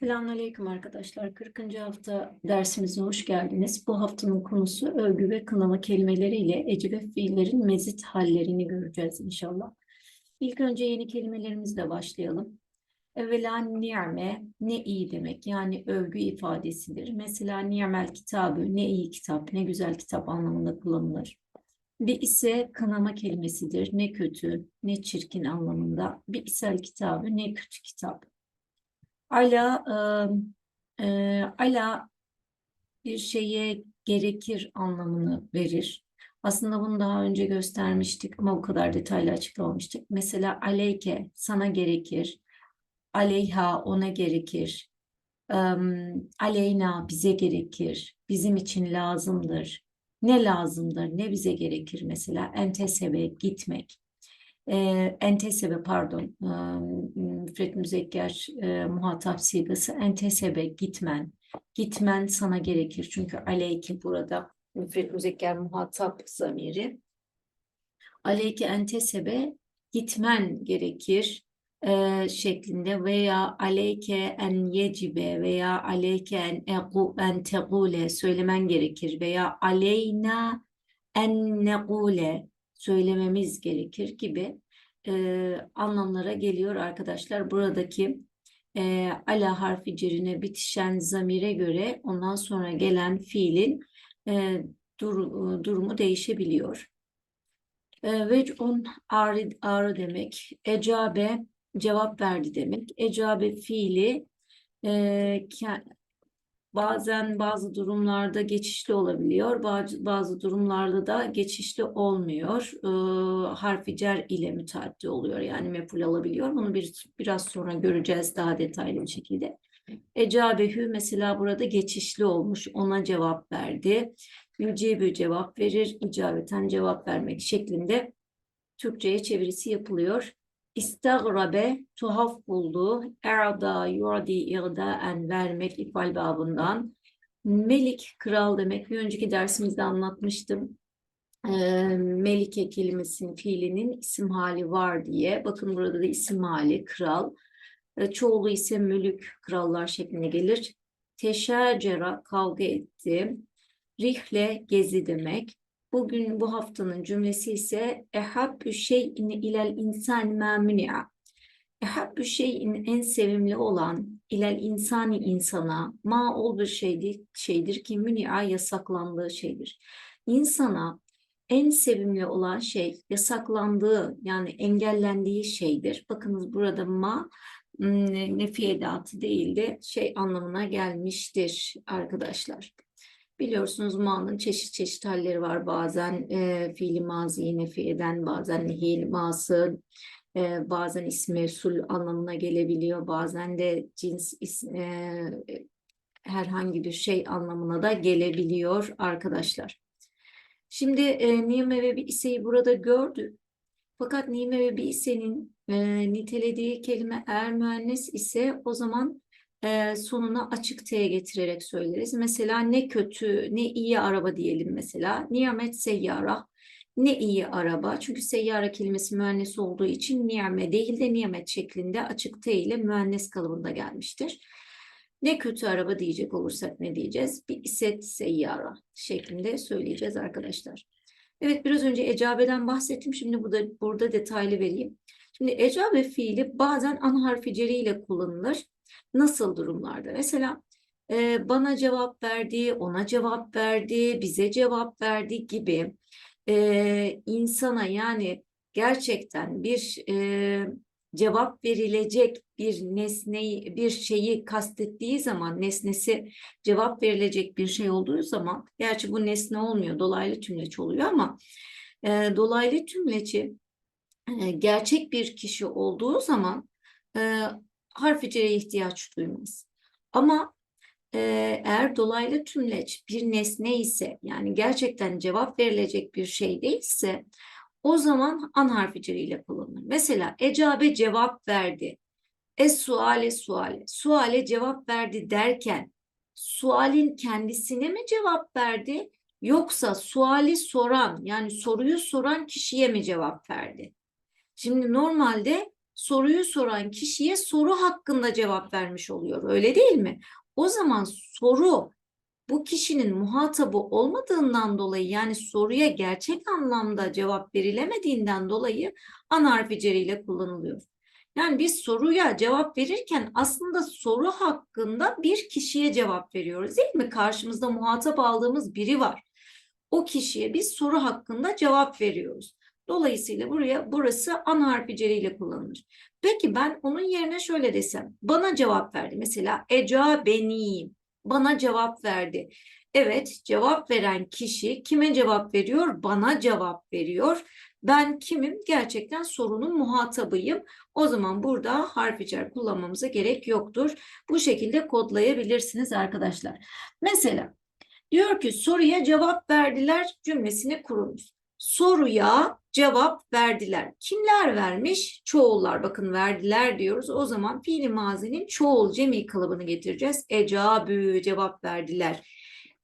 Selamünaleyküm arkadaşlar. 40. hafta dersimize hoş geldiniz. Bu haftanın konusu övgü ve kınama kelimeleriyle eci ve fiillerin mezit hallerini göreceğiz inşallah. İlk önce yeni kelimelerimizle başlayalım. Evvela ni'me, ne iyi demek yani övgü ifadesidir. Mesela ni'mel kitabı, ne iyi kitap, ne güzel kitap anlamında kullanılır. Bir ise kınama kelimesidir. Ne kötü, ne çirkin anlamında. Bir isel kitabı, ne kötü kitap. Ala, e, e, ala bir şeye gerekir anlamını verir. Aslında bunu daha önce göstermiştik ama bu kadar detaylı açıklamamıştık. Mesela aleyke sana gerekir, aleyha ona gerekir, Em, aleyna bize gerekir, bizim için lazımdır. Ne lazımdır, ne bize gerekir mesela entesebe gitmek. E, entesebe pardon, e, müfret müzekker e, muhatap sigası entesebe gitmen. Gitmen sana gerekir çünkü aleyke burada müfret müzekker muhatap zamiri. Aleyke entesebe gitmen gerekir e, şeklinde veya aleyke en yecibe veya aleyke en, egu, en tegule söylemen gerekir veya aleyna en negule söylememiz gerekir gibi e, anlamlara geliyor arkadaşlar. Buradaki e, ala harfi cerine bitişen zamire göre ondan sonra gelen fiilin e, dur, durumu değişebiliyor. E, vec'un ağrı, ağrı demek. Ecabe cevap verdi demek. Ecabe fiili e, bazen bazı durumlarda geçişli olabiliyor. Bazı, bazı durumlarda da geçişli olmuyor. E, harfi cer ile müteaddi oluyor. Yani meful alabiliyor. Bunu bir, biraz sonra göreceğiz daha detaylı bir şekilde. Ecabehü mesela burada geçişli olmuş. Ona cevap verdi. Yücebü cevap verir. İcabeten cevap vermek şeklinde Türkçe'ye çevirisi yapılıyor. İstagrabe tuhaf buldu. Erda yurdi irdaen vermek ifal babından. Melik kral demek. Bir önceki dersimizde anlatmıştım. Ee, Melike kelimesinin fiilinin isim hali var diye. Bakın burada da isim hali kral. Ee, çoğulu ise mülük krallar şeklinde gelir. Teşacera kavga etti. Rihle gezi demek. Bugün bu haftanın cümlesi ise ehabbü şeyin ilel insan ma muni'a. Ehabbü şeyin en sevimli olan ilel insani insana ma ol bir şeydir, şeydir ki muni'a yasaklandığı şeydir. İnsana en sevimli olan şey yasaklandığı yani engellendiği şeydir. Bakınız burada ma nefi edatı değil de şey anlamına gelmiştir arkadaşlar. Biliyorsunuz ma'nın çeşit çeşit halleri var. Bazen e, fiili maziyi nefi eden, bazen nehil ma'sı, e, bazen ismi sul anlamına gelebiliyor. Bazen de cins is, e, herhangi bir şey anlamına da gelebiliyor arkadaşlar. Şimdi e, nime ve bir iseyi burada gördük. Fakat nime ve bir isenin e, nitelediği kelime eğer ise o zaman e, sonuna açık T getirerek söyleriz. Mesela ne kötü, ne iyi araba diyelim mesela. Nimet seyyara, ne iyi araba. Çünkü seyyara kelimesi müennes olduğu için niyame değil de nimet şeklinde açık T ile müennes kalıbında gelmiştir. Ne kötü araba diyecek olursak ne diyeceğiz? Bir iset seyyara şeklinde söyleyeceğiz arkadaşlar. Evet biraz önce ecabeden bahsettim. Şimdi burada, burada detaylı vereyim. Şimdi ecabe fiili bazen an harfi ceriyle kullanılır. Nasıl durumlarda? Mesela e, bana cevap verdi, ona cevap verdi, bize cevap verdi gibi e, insana yani gerçekten bir e, cevap verilecek bir nesneyi, bir şeyi kastettiği zaman, nesnesi cevap verilecek bir şey olduğu zaman, gerçi bu nesne olmuyor, dolaylı tümleç oluyor ama e, dolaylı tümleci e, gerçek bir kişi olduğu zaman e, harf ihtiyaç duymaz. Ama e, eğer dolaylı tümleç bir nesne ise yani gerçekten cevap verilecek bir şey değilse o zaman an harfi ile kullanılır. Mesela ecabe cevap verdi. Es suale suale. Suale cevap verdi derken sualin kendisine mi cevap verdi yoksa suali soran yani soruyu soran kişiye mi cevap verdi? Şimdi normalde soruyu soran kişiye soru hakkında cevap vermiş oluyor. Öyle değil mi? O zaman soru bu kişinin muhatabı olmadığından dolayı yani soruya gerçek anlamda cevap verilemediğinden dolayı ana harfi ceriyle kullanılıyor. Yani biz soruya cevap verirken aslında soru hakkında bir kişiye cevap veriyoruz değil mi? Karşımızda muhatap aldığımız biri var. O kişiye biz soru hakkında cevap veriyoruz. Dolayısıyla buraya burası ana harfi ceriyle kullanılır. Peki ben onun yerine şöyle desem. Bana cevap verdi. Mesela Eca beniyim. Bana cevap verdi. Evet, cevap veren kişi kime cevap veriyor? Bana cevap veriyor. Ben kimim? Gerçekten sorunun muhatabıyım. O zaman burada harf cer kullanmamıza gerek yoktur. Bu şekilde kodlayabilirsiniz arkadaşlar. Mesela diyor ki soruya cevap verdiler cümlesini kurunuz. Soruya cevap verdiler. Kimler vermiş? Çoğullar. Bakın verdiler diyoruz. O zaman fiili mazinin çoğul cemi kalıbını getireceğiz. Ecabü cevap verdiler.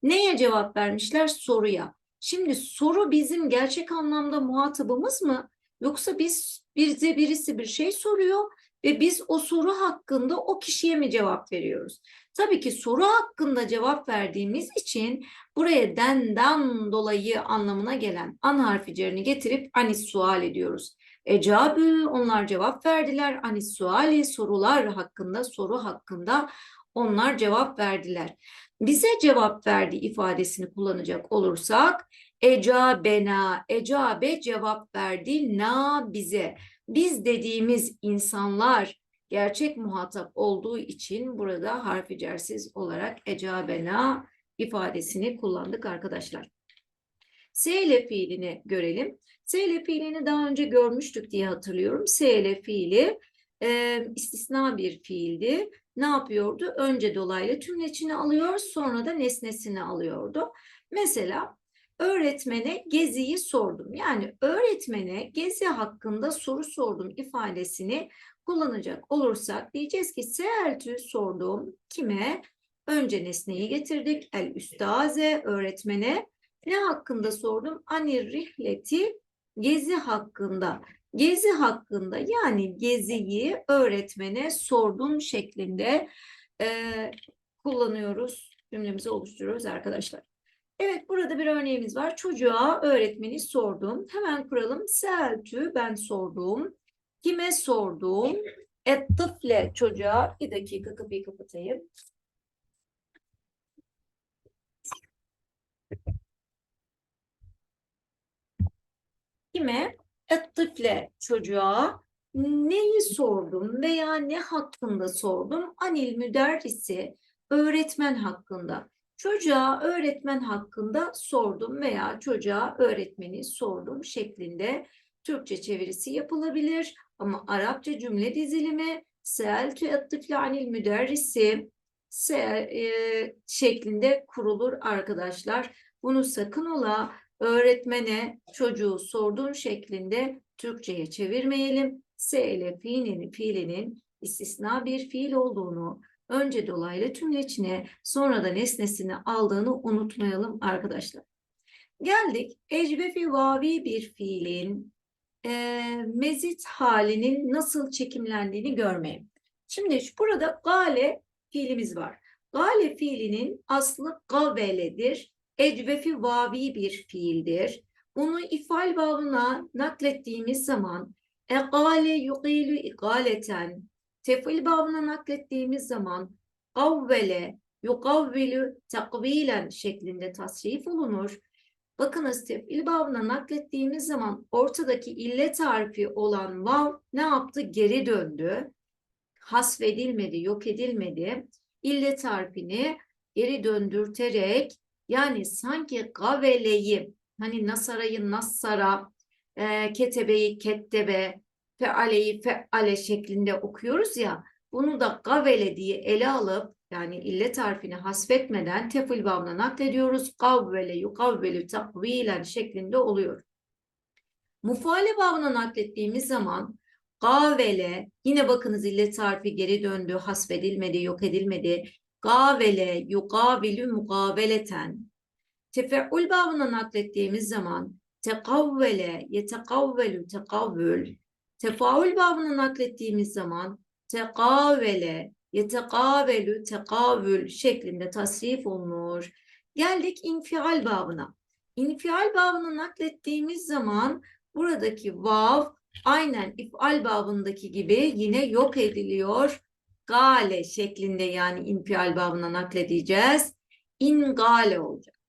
Neye cevap vermişler? Soruya. Şimdi soru bizim gerçek anlamda muhatabımız mı? Yoksa biz bize birisi bir şey soruyor ve biz o soru hakkında o kişiye mi cevap veriyoruz? Tabii ki soru hakkında cevap verdiğimiz için buraya denden dolayı anlamına gelen an harfi cerini getirip anis sual ediyoruz. Ecabü onlar cevap verdiler. Anis suali sorular hakkında soru hakkında onlar cevap verdiler. Bize cevap verdi ifadesini kullanacak olursak ecabena ecabe cevap verdi na bize. Biz dediğimiz insanlar gerçek muhatap olduğu için burada harfi cersiz olarak ecabena ifadesini kullandık arkadaşlar. Seyle fiilini görelim. Seyle fiilini daha önce görmüştük diye hatırlıyorum. Seyle fiili e, istisna bir fiildi. Ne yapıyordu? Önce dolaylı tümleçini alıyor, sonra da nesnesini alıyordu. Mesela öğretmene geziyi sordum. Yani öğretmene gezi hakkında soru sordum ifadesini kullanacak olursak diyeceğiz ki seeltü sorduğum kime? Önce nesneyi getirdik. El üstaze öğretmene. Ne hakkında sordum? Anir rihleti gezi hakkında. Gezi hakkında yani geziyi öğretmene sordum şeklinde e, kullanıyoruz. Cümlemizi oluşturuyoruz arkadaşlar. Evet burada bir örneğimiz var. Çocuğa öğretmeni sordum. Hemen kuralım. Seltü ben sordum. Kime sordum? Et tıfle çocuğa. Bir dakika kapıyı kapatayım. Kime? Et tıfle çocuğa. Neyi sordum veya ne hakkında sordum? Anil müderrisi öğretmen hakkında. Çocuğa öğretmen hakkında sordum veya çocuğa öğretmeni sordum şeklinde Türkçe çevirisi yapılabilir. Ama Arapça cümle dizilimi Seeltü ettifle anil müderrisi se, e, şeklinde kurulur arkadaşlar. Bunu sakın ola öğretmene çocuğu sorduğun şeklinde Türkçe'ye çevirmeyelim. Se ile fiilinin, fiilinin istisna bir fiil olduğunu, önce dolaylı tümleçine sonra da nesnesini aldığını unutmayalım arkadaşlar. Geldik ecbefi vavi bir fiilin e, mezit halinin nasıl çekimlendiğini görmeye. Şimdi burada gale fiilimiz var. Gale fiilinin aslı gaveledir. Ecvefi vavi bir fiildir. Bunu ifal babına naklettiğimiz zaman egale yuqilu igaleten tefil babına naklettiğimiz zaman kavvele yukavvilu takvilen şeklinde tasrif olunur. Bakınız tefil babına naklettiğimiz zaman ortadaki illet harfi olan vav ne yaptı? Geri döndü. Hasfedilmedi, yok edilmedi. İllet harfini geri döndürterek yani sanki gaveleyi hani nasarayı nassara, e, ketebeyi kettebe, fealeyi feale şeklinde okuyoruz ya bunu da gavele diye ele alıp yani illet harfini hasfetmeden tefil babına naklediyoruz. Kavvele yukavvelu takvilen şeklinde oluyor. Mufale babına naklettiğimiz zaman gavele yine bakınız illet harfi geri döndü, hasfedilmedi, yok edilmedi. Gavele yukavilu mukaveleten. Tefe'ül babına naklettiğimiz zaman tekavvele yetekavvelu tekavvül Tefaül babını naklettiğimiz zaman tekavele, yetekavelu, tekavül şeklinde tasrif olunur. Geldik infial babına. İnfial babını naklettiğimiz zaman buradaki vav aynen ifal babındaki gibi yine yok ediliyor. Gale şeklinde yani infial babına nakledeceğiz. İngale olacak.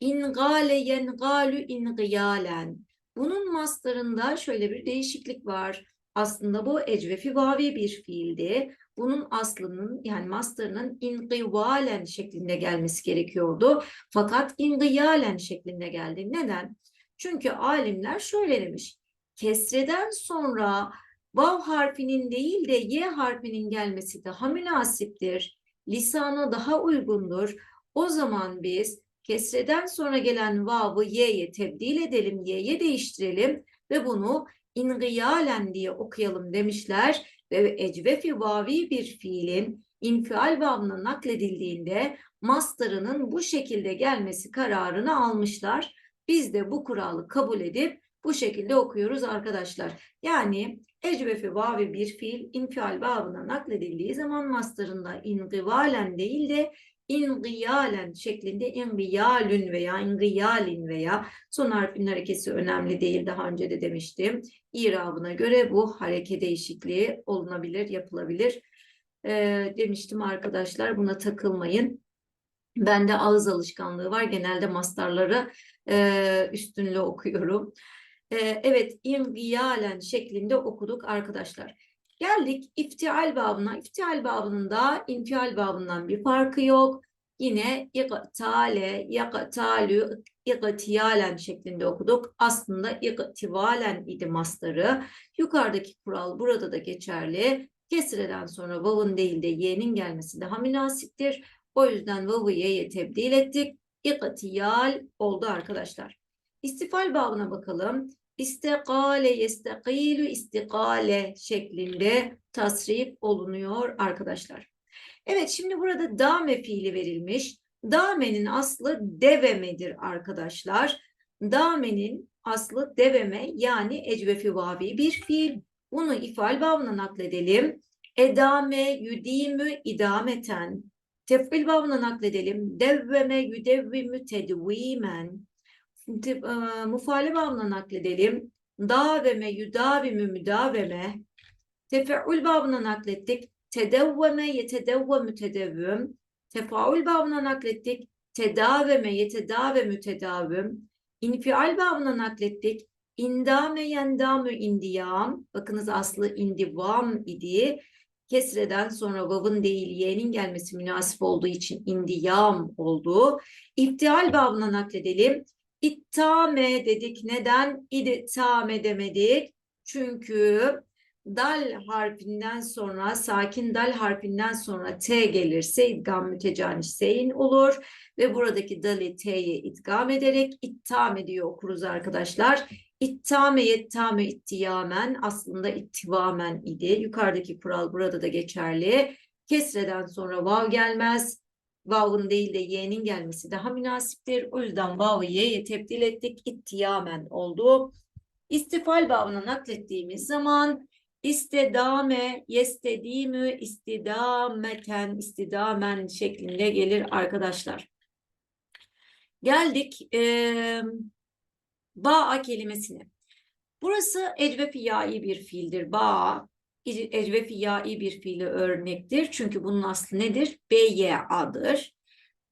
İngale yengalu ingiyalen. Bunun mastarında şöyle bir değişiklik var. Aslında bu ecvefi vavi bir fiildi. Bunun aslının yani mastarının ingivalen şeklinde gelmesi gerekiyordu. Fakat ingiyalen şeklinde geldi. Neden? Çünkü alimler şöyle demiş. Kesreden sonra vav harfinin değil de y harfinin gelmesi daha münasiptir. Lisana daha uygundur. O zaman biz kesreden sonra gelen vav'ı y'ye tebdil edelim, y'ye değiştirelim ve bunu ingiyalen diye okuyalım demişler ve ecvefi vavi bir fiilin infial vav'ına nakledildiğinde mastarının bu şekilde gelmesi kararını almışlar. Biz de bu kuralı kabul edip bu şekilde okuyoruz arkadaşlar. Yani ecvefi vavi bir fiil infial vav'ına nakledildiği zaman mastarında ingivalen değil de ingiyalen şeklinde ingiyalün veya ingiyalin veya son harfin harekesi önemli değil. Daha önce de demiştim. İrabına göre bu hareke değişikliği olunabilir, yapılabilir. Ee, demiştim arkadaşlar buna takılmayın. Bende ağız alışkanlığı var. Genelde mastarları e, üstünlü okuyorum. E, evet, ingiyalen şeklinde okuduk arkadaşlar. Geldik iftial babına. İftial babının da infial babından bir farkı yok. Yine iqtale, yaqtalü, iqtiyalen şeklinde okuduk. Aslında iqtivalen idi mastarı. Yukarıdaki kural burada da geçerli. Kesreden sonra vav'ın değil de y'nin gelmesi daha münasiptir. O yüzden vav'ı y'ye tebdil ettik. İqtiyal oldu arkadaşlar. İstifal babına bakalım. İstekale, yestekilü, istikale şeklinde tasrif olunuyor arkadaşlar. Evet şimdi burada dame fiili verilmiş. Dame'nin aslı devemedir arkadaşlar. Dame'nin aslı deveme yani ecvefi vavi bir fiil. Bunu ifal babına nakledelim. Edame, yüdimü, idameten. Tefil babına nakledelim. Devveme, yüdevvimü, tedvimen. Şimdi, e, mufale babına nakledelim. Daveme, yüdavimü, müdaveme. Tefeül babına naklettik. Tedevveme, yetedevvemü, tedevvüm. Tefaül babına naklettik. Tedaveme, yetedavemü, tedavüm. İnfial babına naklettik. İndame, yendamü, indiyam. Bakınız aslı indivam idi. Kesreden sonra vav'ın değil y'nin gelmesi münasip olduğu için indiyam oldu. İptial babına nakledelim. İttame dedik. Neden ittame demedik? Çünkü dal harfinden sonra sakin dal harfinden sonra t gelirse idgam mütecanis seyin olur ve buradaki dali t'ye idgam ederek ittame diye okuruz arkadaşlar. İttame yettame ittiyamen aslında ittivamen idi. Yukarıdaki kural burada da geçerli. Kesreden sonra vav gelmez. Vav'ın değil de y'nin gelmesi daha münasiptir. O yüzden vav'ı y'ye tebdil ettik. İttiyamen oldu. İstifal babına naklettiğimiz zaman istedame, yestedimü, istidameten, istidamen şeklinde gelir arkadaşlar. Geldik e, ba'a kelimesine. Burası ecve fiyai bir fiildir. Ba, ecve fiyai bir fiili örnektir. Çünkü bunun aslı nedir? Beye'adır.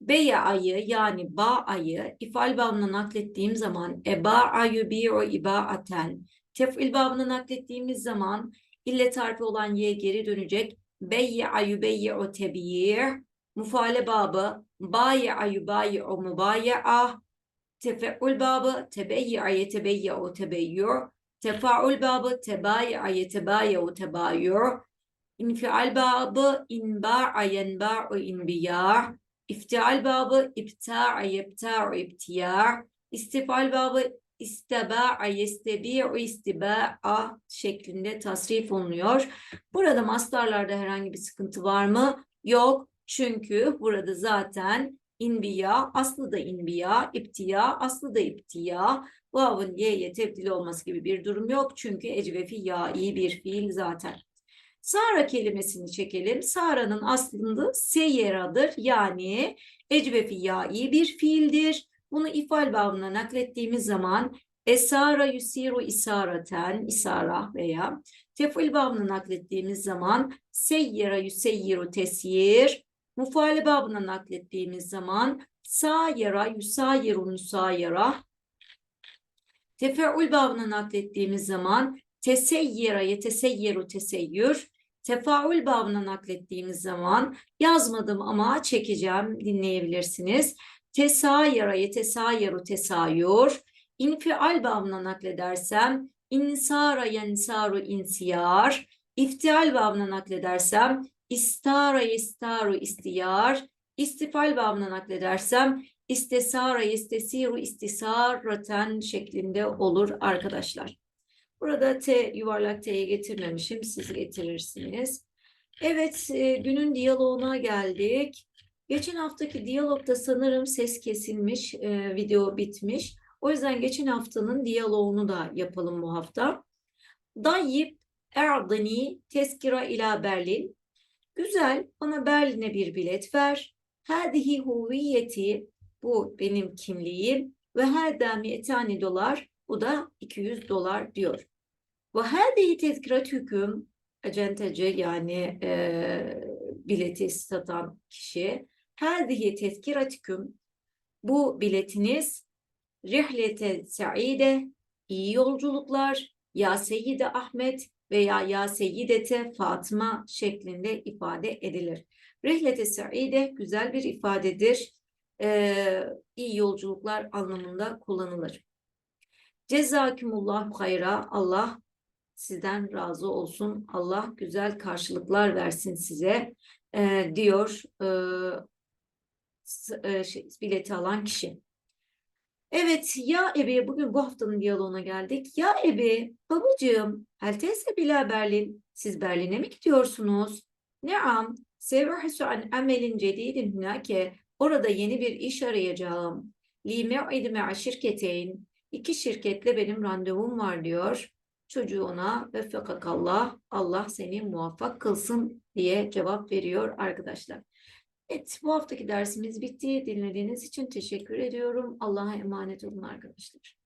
Beye'ayı yani ba'ayı ifal babına naklettiğim zaman eba'ayu bi'u iba'aten tef'il babına naklettiğimiz zaman illet harfi olan y geri dönecek. Beyye'ayu beyye'u tebiyi' mufale babı baye'ayu baye'u mubaye'ah tefe'ül babı tebeyye'a yetebeyye'u tebeyyur Tefaül babı tebayi'a yetebayi'u tebayur. İnfial babı inba'a yenba'u inbiyar. İftial babı ibta'a yebta'u ibtiyar. İstifal babı isteba'a yestebi'u istiba'a şeklinde tasrif olunuyor. Burada mastarlarda herhangi bir sıkıntı var mı? Yok. Çünkü burada zaten İnbiya, aslı da inbiya, iptiya, aslı da iptiya. Vav'ın y'ye tebdil olması gibi bir durum yok. Çünkü ecvefi ya iyi bir fiil zaten. Sara kelimesini çekelim. Sara'nın aslında seyyeradır. Yani ecvefi ya iyi bir fiildir. Bunu ifal babına naklettiğimiz zaman esara yusiru isaraten, isara veya tefil babına naklettiğimiz zaman seyyera yuseyyiru tesyir, mufaale babına naklettiğimiz zaman sayera yusayiru nusayera, tefeül babına naklettiğimiz zaman teseyyera yeteseyyeru teseyyür, tefaül babına naklettiğimiz zaman yazmadım ama çekeceğim dinleyebilirsiniz. Tesayera yetesayyeru tesayür, infial babına nakledersem insara yensaru insiyar, iftial babına nakledersem istara istaru istiyar, istifal babına nakledersem istesara istesiru istisarraten şeklinde olur arkadaşlar. Burada T yuvarlak T'yi getirmemişim. Siz getirirsiniz. Evet, e, günün diyaloğuna geldik. Geçen haftaki diyalogda sanırım ses kesilmiş, e, video bitmiş. O yüzden geçen haftanın diyaloğunu da yapalım bu hafta. Dayyip erdani teskira ila Berlin. Güzel, bana Berlin'e bir bilet ver. Hadihi huviyeti, bu benim kimliğim. Ve hâdâ mi'etâni dolar, bu da 200 dolar diyor. Ve hâdihi tezkiratüküm, acentacı yani e, bileti satan kişi. Hâdihi tezkiratüküm, bu biletiniz rihlete saide, iyi yolculuklar, ya Seyyide Ahmet veya ya Seyyidete Fatıma şeklinde ifade edilir. Rihlete saide güzel bir ifadedir. Ee, iyi yolculuklar anlamında kullanılır. Cezakümullah hayra. Allah sizden razı olsun. Allah güzel karşılıklar versin size ee, diyor e, e, şey, bileti alan kişi. Evet ya Ebi bugün bu haftanın diyaloğuna geldik. Ya Ebi babacığım hel teyze bila Berlin siz Berlin'e mi gidiyorsunuz? Neam sevahsu an amelin cedidin hunake orada yeni bir iş arayacağım. Li me'id me'a şirketeyn iki şirketle benim randevum var diyor. Çocuğu ona ve fekakallah Allah seni muvaffak kılsın diye cevap veriyor arkadaşlar. Evet, bu haftaki dersimiz bitti. Dinlediğiniz için teşekkür ediyorum. Allah'a emanet olun arkadaşlar.